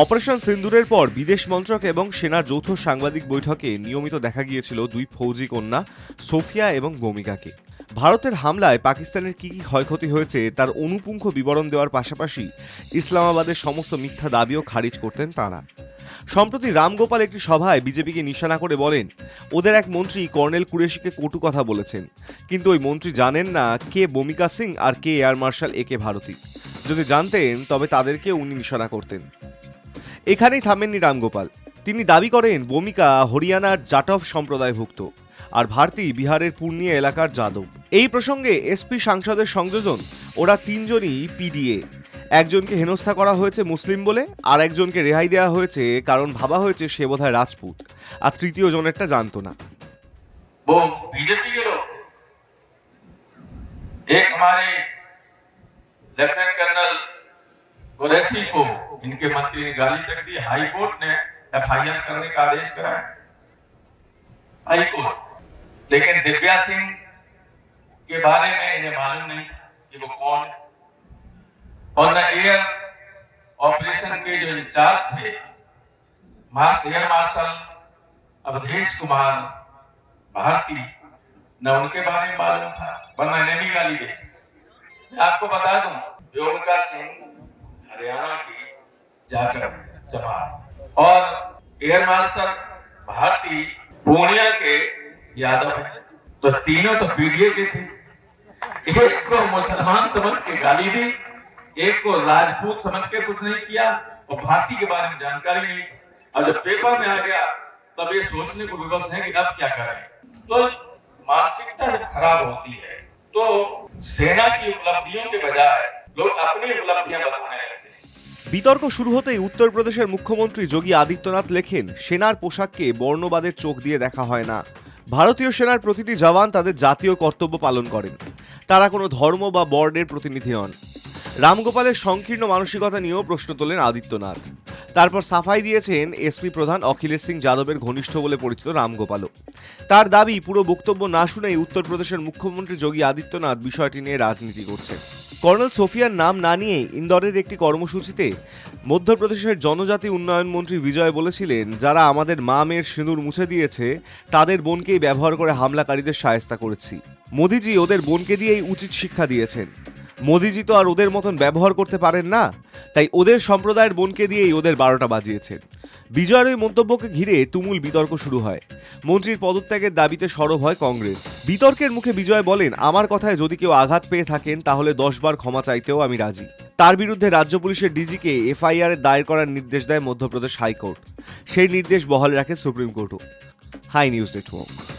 Operation সিন্দুরের পর বিদেশ মন্ত্রক এবং সেনার যৌথ সাংবাদিক বৈঠকে নিয়মিত দেখা গিয়েছিল দুই ফৌজি কন্যা, সোফিয়া এবং ভূমিকাকে। ভারতের হামলায় পাকিস্তানের কী কী ক্ষয়ক্ষতি হয়েছে তার অনুপুঙ্খ বিবরণ দেওয়ার পাশাপাশি ইসলামাবাদের সমস্ত মিথ্যা দাবিও খারিজ করতেন তাঁরা। সম্প্রতি রামগোপাল একটি সভায় বিজেপিকে নিশানা করে বলেন, ওদের এক মন্ত্রী কর্নেল কুরেশিকে কটু কথা বলেছেন। কিন্তু ওই মন্ত্রী জানেন না কে বমিকা সিং আর কে air marshal A K Bharati. যদি জানতেন, তবে তাদেরকে উনি নিশানা করতেন। এখানেই থামেননি রামগোপাল তিনি দাবি করেন বমিকা হরিয়ানার জাটভ সম্প্রদায়ভুক্ত আর ভারতী বিহারের পূর্ণিয়া এলাকার যাদব এই প্রসঙ্গে এসপি সাংসদের সংযোজন ওরা তিনজনই পিডিএ একজনকে হেনস্থা করা হয়েছে মুসলিম বলে আর একজনকে রেহাই দেওয়া হয়েছে কারণ ভাবা হয়েছে সে বোধহয় রাজপুত আর তৃতীয় জনেরটা জানতো না वो बीजेपी के लोग थे एक हमारे लेफ्टिनेंट कर्नल कुरैशी को इनके मंत्री ने गाली तक दी, हाई कोर्ट ने एफआईआर करने का आदेश कराया हाई कोर्ट। लेकिन दिव्या सिंह के बारे में इन्हें मालूम नहीं कि वो कौन और न एयर ऑपरेशन के जो इंचार्ज थे मास एयर मार्शल अवधेश कुमार भारती, न उनके बारे में मालूम था, वरना इन्हें भी गाली दे। आपको बता दूँ व्योमिका सिंह हरियाणा की जाकर जमात और एयर मार्शल भारती पूर्णिया के यादव है। तो तीनों तो पीडीए के थे। एक को मुसलमान समझ के गाली दी, एक को राजपूत समझ के कुछ नहीं किया, और भारती के बारे में जानकारी नहीं थी। और जब पेपर में आ गया, तब ये सोचने को विवश है कि अब क्या करें। तो मानसिकता जब खराब होती है तो सेना की उपलब्धियों के बजाय लोग अपनी उपलब्धियाँ बताने বিতর্ক শুরু হতেই উত্তরপ্রদেশের মুখ্যমন্ত্রী যোগী আদিত্যনাথ লেখেন, সেনার পোশাককে বর্ণবাদের চোখ দিয়ে দেখা হয় না। ভারতীয় সেনার প্রতিটি জওয়ান তাদের জাতীয় কর্তব্য পালন করেন। তারা কোনো ধর্ম বা বর্ণের প্রতিনিধি হন। রামগোপালের সংকীর্ণ মানসিকতা নিয়েও প্রশ্ন তোলেন আদিত্যনাথ। তারপর সাফাই দিয়েছেন এসপি প্রধান অখিলেশ সিং যাদবের ঘনিষ্ঠ বলে পরিচিত রামগোপালও। তার দাবি, পুরো বক্তব্য না শুনেই উত্তরপ্রদেশের মুখ্যমন্ত্রী যোগী আদিত্যনাথ বিষয়টি নিয়ে রাজনীতি করছেন। কর্নেল সোফিয়ার নাম না নিয়ে ইন্দোরের একটি কর্মসূচিতে মধ্যপ্রদেশের জনজাতি উন্নয়ন মন্ত্রী বিজয় বলেছিলেন, যারা আমাদের মা মেয়ের সিঁদুর মুছে দিয়েছে, তাদের বোনকেই ব্যবহার করে হামলাকারীদের সায়স্তা করেছি। মোদিজি ওদের বোনকে দিয়েই উচিত শিক্ষা দিয়েছেন। মোদিজি তো আর ওদের মতন ব্যবহার করতে পারেন না, তাই ওদের সম্প্রদায়ের বোনকে দিয়েই ওদের বারোটা বাজিয়েছেন। বিজয়ের ওই মন্তব্যকে ঘিরে তুমুল বিতর্ক শুরু হয়। মন্ত্রীর পদত্যাগের দাবিতে সরব হয় কংগ্রেস। বিতর্কের মুখে বিজয় বলেন, আমার কথায় যদি কেউ আঘাত পেয়ে থাকেন, তাহলে দশবার ক্ষমা চাইতেও আমি রাজি। তার বিরুদ্ধে রাজ্য পুলিশের ডিজিকে এফআইআর দায়ের করার নির্দেশ দেয় মধ্যপ্রদেশ হাইকোর্ট। সেই নির্দেশ বহাল রাখে সুপ্রিম কোর্টও। Hi news network.